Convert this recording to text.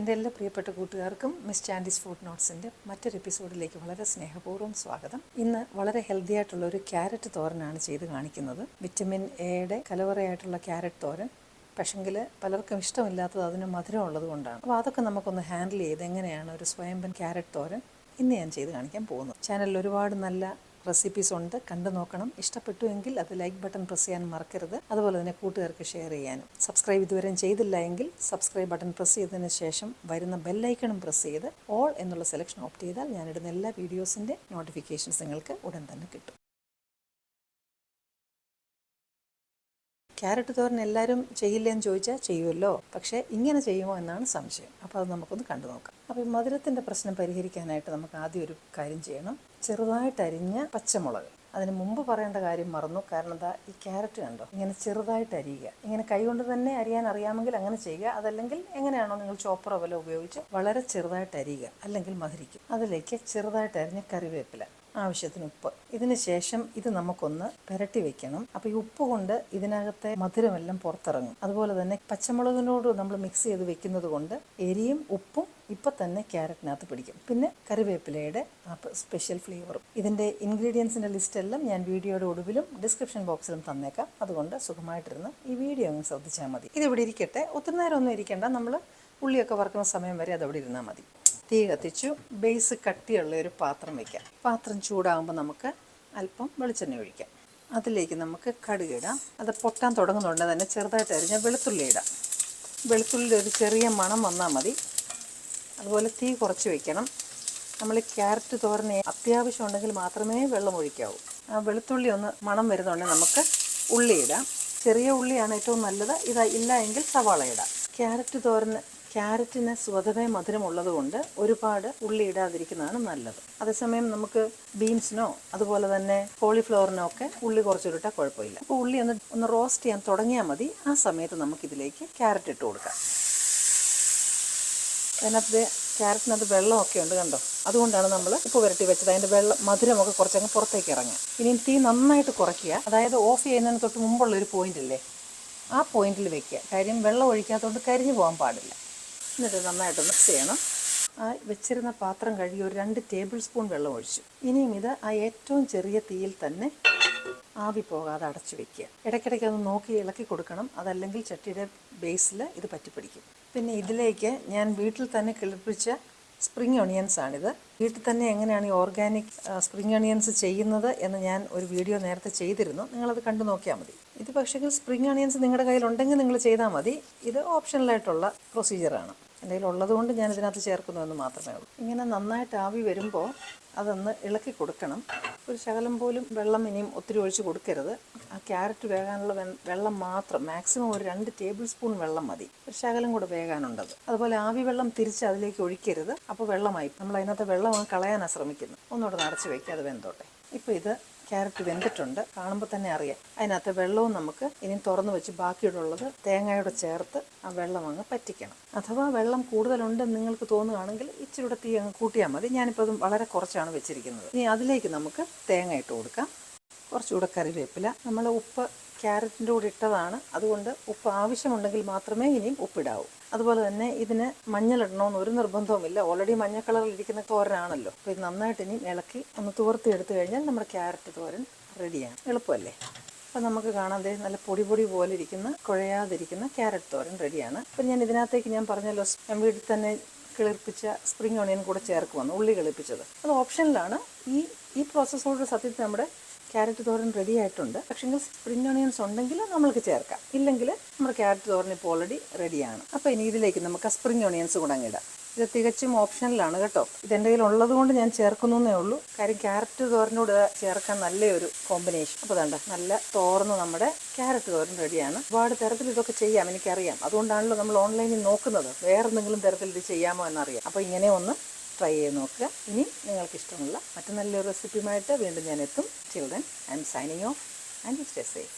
എന്റെ എല്ലാ പ്രിയപ്പെട്ട കൂട്ടുകാർക്കും മിസ് ചാൻഡീസ് ഫുഡ് നോട്ട്സിന്റെ മറ്റൊരു എപ്പിസോഡിലേക്ക് വളരെ സ്നേഹപൂർവം സ്വാഗതം. ഇന്ന് വളരെ ഹെൽത്തി ആയിട്ടുള്ള ഒരു ക്യാരറ്റ് തോരനാണ് ചെയ്ത് കാണിക്കുന്നത്. വിറ്റമിൻ എയുടെ കലവറയായിട്ടുള്ള ക്യാരറ്റ് തോരൻ. പക്ഷെങ്കിൽ പലർക്കും ഇഷ്ടമില്ലാത്തത് അതിന് മധുരം ഉള്ളത് കൊണ്ടാണ്. അപ്പോൾ അതൊക്കെ നമുക്കൊന്ന് ഹാൻഡിൽ ചെയ്ത് എങ്ങനെയാണ് ഒരു സ്വയംഭൻ ക്യാരറ്റ് തോരൻ ഇന്ന് ഞാൻ ചെയ്ത് കാണിക്കാൻ പോകുന്നത്. ചാനലിൽ ഒരുപാട് നല്ല റെസിപ്പീസ് ഉണ്ട്. കണ്ടു നോക്കണം. ഇഷ്ടപ്പെട്ടു എങ്കിൽ അത് ലൈക്ക് ബട്ടൺ പ്രസ് ചെയ്യാൻ മറക്കരുത്. അതുപോലെ തന്നെ കൂട്ടുകാർക്ക് ഷെയർ ചെയ്യാനും. സബ്സ്ക്രൈബ് ഇതുവരെയും ചെയ്തില്ല എങ്കിൽ സബ്സ്ക്രൈബ് ബട്ടൺ പ്രസ് ചെയ്തതിന് ശേഷം വരുന്ന ബെല്ലൈക്കണും പ്രസ് ചെയ്ത് ഓൾ എന്നുള്ള സെലക്ഷൻ ഓപ്റ്റ് ചെയ്താൽ ഞാനിടുന്ന എല്ലാ വീഡിയോസിന്റെ നോട്ടിഫിക്കേഷൻസ് നിങ്ങൾക്ക് ഉടൻ തന്നെ കിട്ടും. ക്യാരറ്റ് തോരൻ എല്ലാവരും ചെയ്യില്ലെന്ന് ചോദിച്ചാൽ ചെയ്യുമല്ലോ പക്ഷേ ഇങ്ങനെ ചെയ്യുമോ എന്നാണ് സംശയം. അപ്പോൾ അത് നമുക്കൊന്ന് കണ്ടു നോക്കാം. അപ്പോൾ ഈ മധുരത്തിന്റെ പ്രശ്നം പരിഹരിക്കാനായിട്ട് നമുക്ക് ആദ്യം ഒരു കാര്യം ചെയ്യണം. ചെറുതായിട്ട് അരിഞ്ഞ പച്ചമുളക്. അതിന് മുമ്പ് പറയേണ്ട കാര്യം മറന്നു. കാരണം എന്താ? ഈ ക്യാരറ്റ് കണ്ടോ? ഇങ്ങനെ ചെറുതായിട്ട് അരിയുക. ഇങ്ങനെ കൈകൊണ്ട് തന്നെ അരിയാൻ അറിയാമെങ്കിൽ അങ്ങനെ ചെയ്യുക. അതല്ലെങ്കിൽ എങ്ങനെയാണോ നിങ്ങൾ ചോപ്പറോ വല്ല ഉപയോഗിച്ച് വളരെ ചെറുതായിട്ട് അരിയുക. അല്ലെങ്കിൽ മധുരിക്കും. അതിലേക്ക് ചെറുതായിട്ട് അരിഞ്ഞ കറിവേപ്പില ആവശ്യത്തിന് ഉപ്പ്. ഇതിന് ശേഷം ഇത് നമുക്കൊന്ന് പുരട്ടി വെക്കണം. അപ്പോൾ ഈ ഉപ്പ് കൊണ്ട് ഇതിനകത്തെ മധുരമെല്ലാം പുറത്തിറങ്ങും. അതുപോലെ തന്നെ പച്ചമുളകിനോട് നമ്മൾ മിക്സ് ചെയ്ത് വെക്കുന്നത് കൊണ്ട് എരിയും ഉപ്പും ഇപ്പം തന്നെ ക്യാരറ്റിനകത്ത് പിടിക്കും. പിന്നെ കറിവേപ്പിലയുടെ ആ സ്പെഷ്യൽ ഫ്ലേവറും ഇതിന്റെ ഇൻഗ്രീഡിയൻസിന്റെ ലിസ്റ്റെല്ലാം ഞാൻ വീഡിയോയുടെ ഒടുവിലും ഡിസ്ക്രിപ്ഷൻ ബോക്സിലും തന്നേക്കാം. അതുകൊണ്ട് സുഖമായിട്ടിരുന്ന് ഈ വീഡിയോ അങ്ങ് ശ്രദ്ധിച്ചാൽ മതി. ഇതിവിടെ ഇരിക്കട്ടെ. ഒത്തിരി നേരം ഒന്നും ഇരിക്കേണ്ട. നമ്മൾ ഉള്ളിയൊക്കെ വറുക്കുന്ന സമയം വരെ അതവിടെ ഇരുന്നാൽ മതി. തീ കത്തിച്ചു. ബേസ് കട്ടിയുള്ള ഒരു പാത്രം വയ്ക്കാം പാത്രം ചൂടാകുമ്പോൾ നമുക്ക് അല്പം വെളിച്ചെണ്ണ ഒഴിക്കാം. അതിലേക്ക് നമുക്ക് കടുക് ഇടാം. അത് പൊട്ടാൻ തുടങ്ങുന്നുണ്ട് തന്നെ ചെറുതായിട്ട് അരിഞ്ഞ വെളുത്തുള്ളി ഇടാം. വെളുത്തുള്ളി ഒരു ചെറിയ മണം വന്നാൽ മതി. അതുപോലെ തീ കുറച്ച് വയ്ക്കണം നമ്മൾ ക്യാരറ്റ് തോരന് അത്യാവശ്യം ഉണ്ടെങ്കിൽ മാത്രമേ വെള്ളം ഒഴിക്കാവൂ. ആ വെളുത്തുള്ളി ഒന്ന് മണം വരുന്നുണ്ടെങ്കിൽ നമുക്ക് ഉള്ളി ഇടാം. ചെറിയ ഉള്ളിയാണ് ഏറ്റവും നല്ലത്. ഇത് ഇല്ല എങ്കിൽ സവാള ഇടാം. ക്യാരറ്റ് തോരന് ക്യാരറ്റിന് സ്വതവേ മധുരമുള്ളതുകൊണ്ട് ഒരുപാട് ഉള്ളി ഇടാതിരിക്കുന്നതാണ് നല്ലത്. അതേസമയം നമുക്ക് ബീൻസിനോ അതുപോലെ തന്നെ കോളിഫ്ലവറിനോ ഒക്കെ ഉള്ളി കുറച്ചിട്ടാൽ കുഴപ്പമില്ല. അപ്പോൾ ഉള്ളി ഒന്ന് ഒന്ന് റോസ്റ്റ് ചെയ്യാൻ തുടങ്ങിയാൽ മതി. ആ സമയത്ത് നമുക്കിതിലേക്ക് ക്യാരറ്റ് ഇട്ട് കൊടുക്കാം. അതിനകത്ത് ക്യാരറ്റിനകത്ത് വെള്ളമൊക്കെ ഉണ്ട് കണ്ടോ? അതുകൊണ്ടാണ് നമ്മൾ ഉപ്പ് പുരട്ടി വെച്ചത്. അതിന്റെ വെള്ളം മധുരമൊക്കെ കുറച്ചങ്ങ് പുറത്തേക്ക് ഇറങ്ങുക. ഇനി തീ നന്നായിട്ട് കുറയ്ക്കുക. അതായത് ഓഫ് ചെയ്യുന്നതിന് തൊട്ട് മുമ്പുള്ള ഒരു പോയിന്റ് ഇല്ലേ? ആ പോയിന്റിൽ വെക്കുക. കാര്യം വെള്ളം ഒഴിക്കാത്തതുകൊണ്ട് കരിഞ്ഞു പോകാൻ പാടില്ല. എന്നിട്ട് നന്നായിട്ട് മിക്സ് ചെയ്യണം. ആ വെച്ചിരുന്ന പാത്രം കഴുകി ഒരു രണ്ട് ടേബിൾ സ്പൂൺ വെള്ളം ഒഴിച്ചു. ഇനിയും ഇത് ആ ഏറ്റവും ചെറിയ തീയിൽ തന്നെ ആവി പോകാതെ അടച്ചു വെക്കുക. ഇടയ്ക്കിടയ്ക്ക് അത് നോക്കി ഇളക്കി കൊടുക്കണം. അതല്ലെങ്കിൽ ചട്ടിയുടെ ബേസിൽ ഇത് പറ്റിപ്പിടിക്കും. പിന്നെ ഇതിലേക്ക് ഞാൻ വീട്ടിൽ തന്നെ കിളിപ്പിച്ച സ്പ്രിങ് ഒണിയൻസ് ആണിത്. വീട്ടിൽ തന്നെ എങ്ങനെയാണ് ഈ ഓർഗാനിക് സ്പ്രിങ് ഒണിയൻസ് ചെയ്യുന്നത് എന്ന് ഞാൻ ഒരു വീഡിയോ നേരത്തെ ചെയ്തിരുന്നു. നിങ്ങളത് കണ്ടു നോക്കിയാൽ മതി. ഇത് പക്ഷേ സ്പ്രിങ് അണിയൻസ് നിങ്ങളുടെ കയ്യിലുണ്ടെങ്കിൽ നിങ്ങൾ ചെയ്താൽ മതി. ഇത് ഓപ്ഷണലായിട്ടുള്ള പ്രൊസീജിയറാണ് എന്റെ കയ്യിൽ ഉള്ളതുകൊണ്ട് ഞാൻ ഇതിനകത്ത് ചേർക്കുന്നു എന്ന് മാത്രമേ ഉള്ളൂ. ഇങ്ങനെ നന്നായിട്ട് ആവി വരുമ്പോൾ അതൊന്ന് ഇളക്കി കൊടുക്കണം. ഒരു ശകലം പോലും വെള്ളം ഇനിയും ഒത്തിരി ഒഴിച്ച് കൊടുക്കരുത്. ആ ക്യാരറ്റ് വേകാനുള്ള വെള്ളം മാത്രം മാക്സിമം ഒരു രണ്ട് ടേബിൾ സ്പൂൺ വെള്ളം മതി. ഒരു ശകലം കൂടെ വേകാനുണ്ടത് അതുപോലെ ആവി വെള്ളം തിരിച്ച് അതിലേക്ക് ഒഴിക്കരുത്. അപ്പോൾ വെള്ളമായി. നമ്മൾ അതിനകത്ത് വെള്ളം കളയാനാണ് ശ്രമിക്കുന്നത്. ഒന്നുകൂടെ നിറച്ച് വയ്ക്കുക അത് വെന്തോട്ടെ. ഇപ്പോൾ ഇത് ക്യാരറ്റ് വെന്തിട്ടുണ്ട്. കാണുമ്പോൾ തന്നെ അറിയാം. അതിനകത്ത് വെള്ളവും നമുക്ക് ഇനി തുറന്നു വെച്ച് ബാക്കിയുള്ളത് തേങ്ങയോടെ ചേർത്ത് ആ വെള്ളം അങ്ങ് പറ്റിക്കണം. അഥവാ വെള്ളം കൂടുതലുണ്ടെന്ന് നിങ്ങൾക്ക് തോന്നുകയാണെങ്കിൽ ഇച്ചിരി തീ അങ്ങ് കൂട്ടിയാൽ മതി. ഞാനിപ്പോൾ അത് വളരെ കുറച്ചാണ് വെച്ചിരിക്കുന്നത്. ഇനി അതിലേക്ക് നമുക്ക് തേങ്ങ ഇട്ട് കൊടുക്കാം. കുറച്ചുകൂടെ കറിവേപ്പില. നമ്മൾ ഉപ്പ് ക്യാരറ്റിന്റെ കൂടെ ഇട്ടതാണ്. അതുകൊണ്ട് ഉപ്പ് ആവശ്യമുണ്ടെങ്കിൽ മാത്രമേ ഇനിയും ഉപ്പിടാവൂ. അതുപോലെ തന്നെ ഇതിന് മഞ്ഞളിടണമെന്ന് ഒരു നിർബന്ധവുമില്ല. ഓൾറെഡി മഞ്ഞ കളറിൽ ഇരിക്കുന്ന തോരനാണല്ലോ. അപ്പോൾ ഇത് നന്നായിട്ട് ഇനി ഇളക്കി ഒന്ന് തുവർത്തി എടുത്തു കഴിഞ്ഞാൽ നമ്മുടെ ക്യാരറ്റ് തോരൻ റെഡിയാണ് എളുപ്പമല്ലേ? അപ്പോൾ നമുക്ക് കാണാൻ ദേ നല്ല പൊടി പൊടി പോലെ ഇരിക്കുന്ന കുഴയാതിരിക്കുന്ന ക്യാരറ്റ് തോരൻ റെഡിയാണ് അപ്പം ഞാൻ ഇതിനകത്തേക്ക് ഞാൻ പറഞ്ഞല്ലോ ഞാൻ വീട്ടിൽ തന്നെ കിളിർപ്പിച്ച സ്പ്രിംഗ് ഓണിയൻ കൂടെ ചേർക്കുവാണ് ഉള്ളി കിളിപ്പിച്ചത് അത് ഓപ്ഷനിലാണ് ഈ ഈ പ്രോസസ്സോട് സത്യത്തിൽ നമ്മുടെ ക്യാരറ്റ് തോരൻ റെഡി ആയിട്ടുണ്ട്. പക്ഷേങ്കിൽ സ്പ്രിംഗ് ഓണിയൻസ് ഉണ്ടെങ്കിൽ നമ്മൾക്ക് ചേർക്കാം. ഇല്ലെങ്കിൽ നമ്മുടെ ക്യാരറ്റ് തോരൻ ഇപ്പോൾ ഓൾറെഡി റെഡിയാണ് അപ്പോൾ ഇനി ഇതിലേക്ക് നമുക്ക് ആ സ്പ്രിംഗ് ഓണിയൻസ് കൂടെ അങ്ങിടാം ഇത് തികച്ചും ഓപ്ഷനിലാണ് കേട്ടോ. ഇതെന്റെ കയ്യിൽ ഉള്ളത് കൊണ്ട് ഞാൻ ചേർക്കുന്നേ ഉള്ളൂ. കാര്യം ക്യാരറ്റ് തോരനോട് ചേർക്കാൻ നല്ലൊരു കോമ്പിനേഷൻ അപ്പോൾ അതുകൊണ്ട് നല്ല തോർന്ന് നമ്മുടെ ക്യാരറ്റ് തോരൻ റെഡിയാണ് ഒരുപാട് തരത്തിൽ ഇതൊക്കെ ചെയ്യാം എനിക്കറിയാം. അതുകൊണ്ടാണല്ലോ നമ്മൾ ഓൺലൈനിൽ നോക്കുന്നത്. വേറെ എന്തെങ്കിലും തരത്തിൽ ഇത് ചെയ്യാമോ എന്നറിയാം. അപ്പോൾ ഇങ്ങനെ ഒന്ന് ട്രൈ ചെയ്ത് നോക്കുക. ഇനി നിങ്ങൾക്ക് ഇഷ്ടമുള്ള മറ്റു നല്ലൊരു റെസിപ്പിയുമായിട്ട് വീണ്ടും ഞാൻ എത്തും. Children I am signing off and stay safe